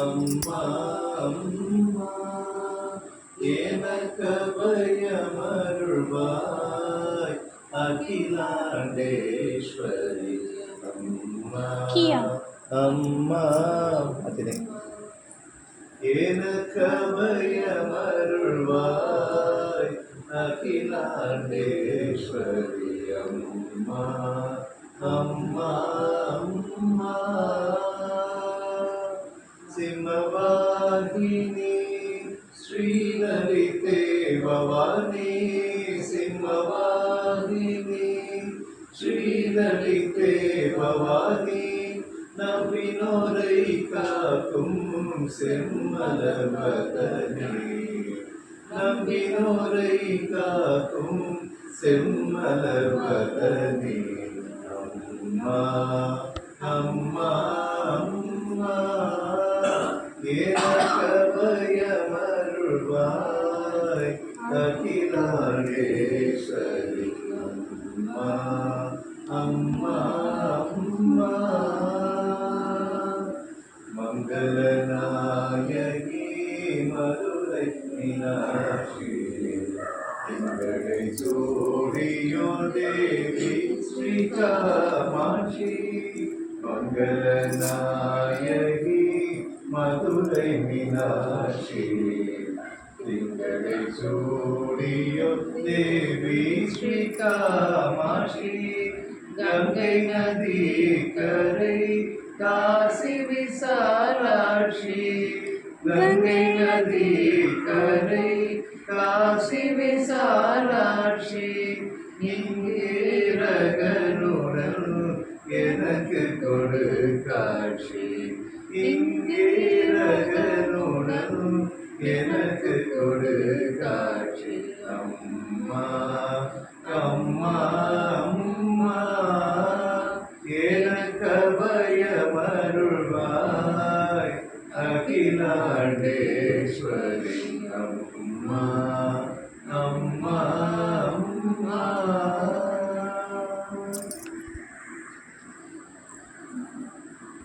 அம்மா அம்மா எனக்கு பயமருள்வாய் அகிலாண்டேஸ்வரி அம்மா அம்மா அத்தினே எனக்கு பயமருள்வாய் அகிலாண்டேஸ்வரி அம்மா அம்மா அம்மா பவானி சிம்மவாகினி ஸ்ரீலலிதே பவானி நம்பினோரை காக்கும் செம்மலவதனே நம்பினோரை காக்கும் செம்மலவதனே அம்மா அம்மா அம்மா ஏகபயமருள்வாய் அகிலாண்டேஸ்வரி அம்மா அம்மா அம்மா மங்களநாயகி மதுரை மீனாட்சி எங்களை சூடியோ தேவி ஸ்ரீ மங்களநாயகி மதுரை மீனாட்சி. திங்களை சூடியோ தேவி ஸ்ரீ காமாட்சி கங்கை நதி கரை காசி விசாலாட்சி கங்கை நதி கரை காசி விசாலாட்சி இங்கே ரகனுடன் எனக்கு கொடு காட்சி இங்கே ரகனுடன் எனக்கு கொடு காட்சி அம்மா அம்மா அம்மா எனக்கு பயமருள்வாய் அகிலாண்டேஸ்வரி அம்மா அம்மா அம்மா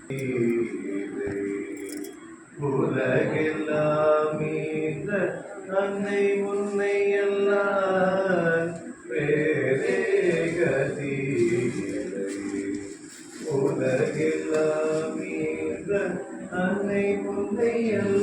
Thank you. உலகெல்லாம் இந்த அன்னை உன்னை எல்லாம் பேரே கதி உலகெல்லாம் இந்த அன்னை உன்னை எல்லாம்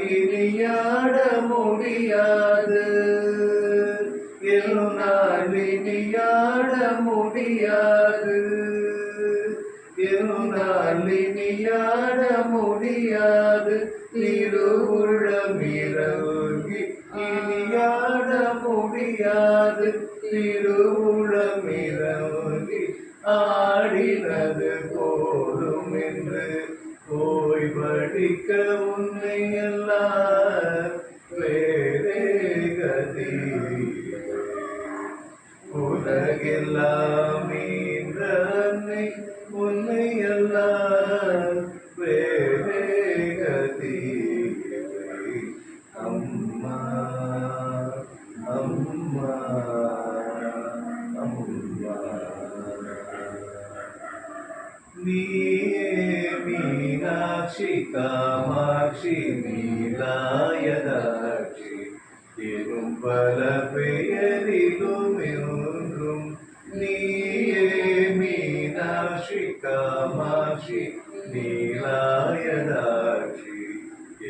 இனியாட முடியாது. என்னால் இனியாட முடியாது. என்னால் இனியாட முடியாது. திருவுளமிரவுகி இனியாட முடியாது. திருவுளமிரவுகி ஆ போய் படிக்க உன்னை எல்லாம் வேறே கதி. உலகெல்லாம் இந்த உன்னை எல்லாம் வேறே கதி. அம்மா அம்மா அம்மா. நீ மீனாட்சி காமாட்சி நீலாயதாட்சி எனும் பல பெயரிலும் ஒன்றும் நீயே மீனாட்சி காமாட்சி நீலாயதாட்சி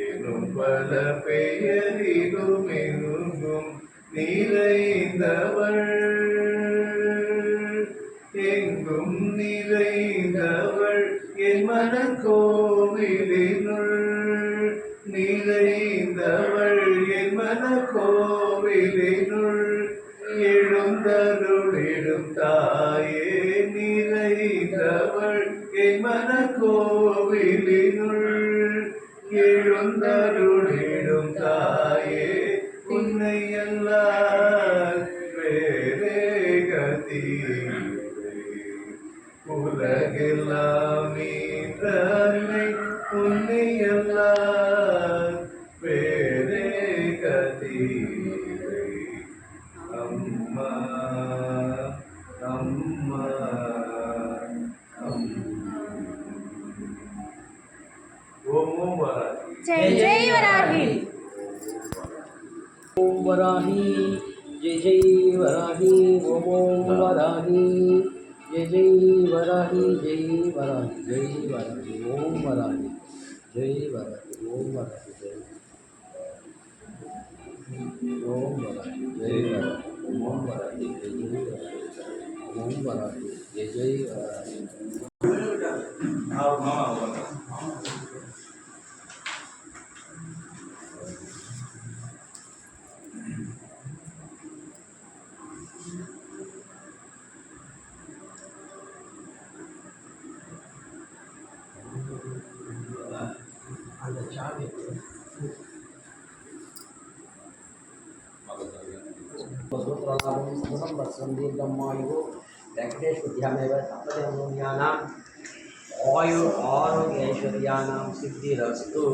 எனும் பல பெயரிலும் எங்கும் நிறைந்தவள். எங்கும் நிறைந்தவள். திருமண கோவிலினுள் நிறைந்தவள் என் மன கோவிலினுள் எழுந்தருளிடும் தாயே நிறைந்தவள் என் மன கோவிலினுள் எழுந்தருளிடும் தாயே உன்னை எல்லார் வேறே கதி உலகெல்லாம் वराही। जय जय वराही, ओम ओम वराही। जय जय वराही जय वराही जय वराही, ओम वराही, जय वराही, ओम वराही, जय ओम वराही, जय वराही, ओम वराही, जय वराही, ओम वराही, जय जय वराही। स्मृतं वत्सं दीर्घमायुः वेङ्कटेशविद्यामेव सप्तदेवज्ञानाम् तेरी आरोग्यैश्वर्याणां सिद्धिरस्तु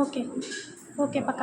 ఓకే. ఓకే పక్క.